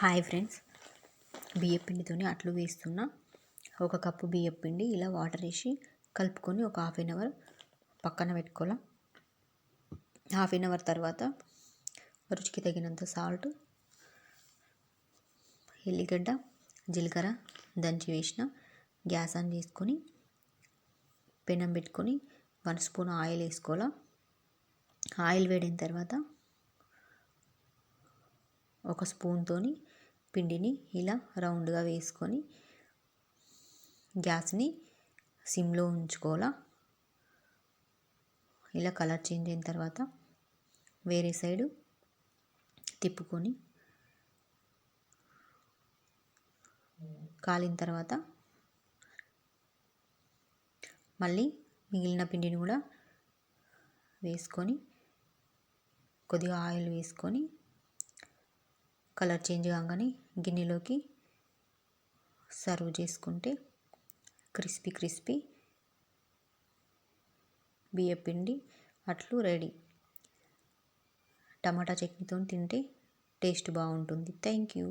Hi friends. బియ్యం పిండితోని అట్లు వేస్తున్నా. ఒక కప్పు బియ్యం పిండి ఇలా వాటర్ వేసి కలుపుకొని ఒక హాఫ్ అన్ అవర్ పక్కన పెట్టుకోవాలి. హాఫ్ అన్ అవర్ తర్వాత రుచికి తగినంత సాల్ట్ ఎల్లిగడ్డ జీలకర్ర దంచి వేసిన గ్యాస్ ఆన్ చేసుకొని పెనం పెట్టుకొని వన్ స్పూన్ ఆయిల్ వేసుకోవాలా. ఆయిల్ వేడిన తర్వాత ఒక స్పూన్తోని పిండిని ఇలా రౌండ్గా వేసుకొని గ్యాస్ని సిమ్లో ఉంచుకోవాలా. ఇలా కలర్ చేంజ్ అయిన తర్వాత వేరే సైడు తిప్పుకొని కాలిన తర్వాత మళ్ళీ మిగిలిన పిండిని కూడా వేసుకొని కొద్దిగా ఆయిల్ వేసుకొని కలర్ చేంజ్ కాగానే గిన్నెలోకి సర్వ్ చేసుకుంటే క్రిస్పీ క్రిస్పీ బియ్యపిండి అట్లు రెడీ. టమాటా చట్నీతో తింటే టేస్ట్ బాగుంటుంది. Thank you.